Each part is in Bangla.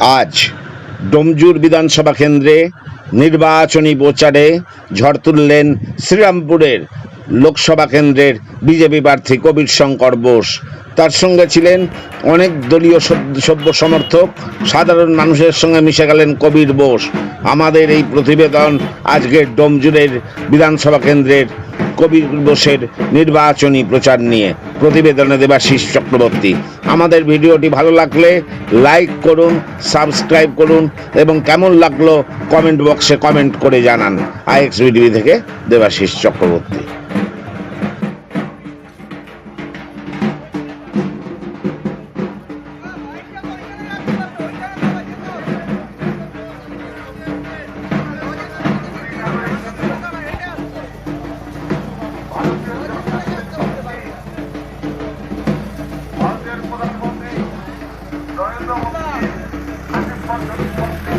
আজ ডোমজুর বিধানসভা কেন্দ্রে নির্বাচনী প্রচারে ঝড় তুললেন শ্রীরামপুরের লোকসভা কেন্দ্রের বিজেপি প্রার্থী কবির শঙ্কর বোস। তার সঙ্গে ছিলেন অনেক দলীয় সভ্য সমর্থক, সাধারণ মানুষের সঙ্গে মিশে গেলেন কবির বোস। আমাদের এই প্রতিবেদন আজকের ডোমজুরের বিধানসভা কেন্দ্রের কবির বোসের নির্বাচনী প্রচার নিয়ে প্রতিবেদনে দেবা শীষ চক্রবর্তী। আমাদের ভিডিওটি ভালো লাগলে লাইক করুন, সাবস্ক্রাইব করুন এবং কেমন লাগল কমেন্ট বক্সে কমেন্ট করে জানান। আইএক্স ভিডিও থেকে দেবাশিস চক্রবর্তী। প্রধানমন্ত্রী নরেন্দ্র মোদী আশীর্বাদ মুখ্যমন্ত্রী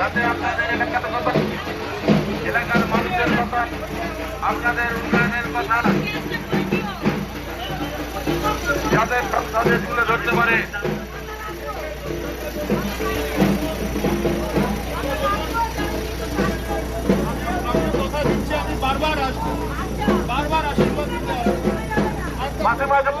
যাতে আপনাদের এলাকার কথা এলাকার মানুষের কথা আপনাদের উন্নয়নের কথা যাতে তাদের তুলে ধরতে পারে Faça mais um.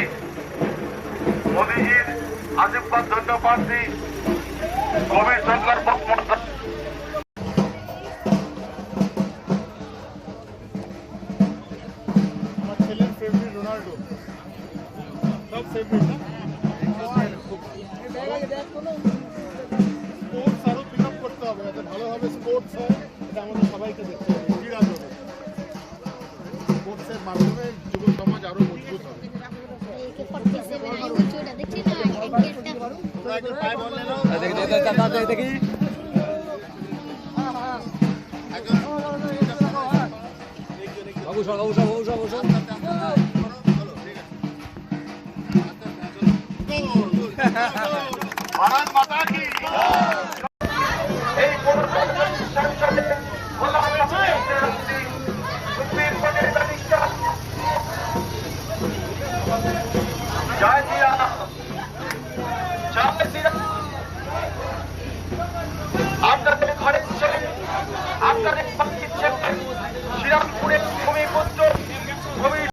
প্রার্থী মোদীজির আশীর্বাদ কবির ফেভারিট রোনাল্ডো। সব ফেভারিট স্পোর্টস পিক আপ করতে হবে যাতে ভালোভাবে স্পোর্টস হয় এটা আমাদের সবাইকে দেখতে হবে ক্রীড়া জগৎ। স্পোর্টসের মাধ্যমে যুব সমাজ আরও মজবুত হবে। তোমরা একটু পায়ে বল নাও ভারত মাতা কি এই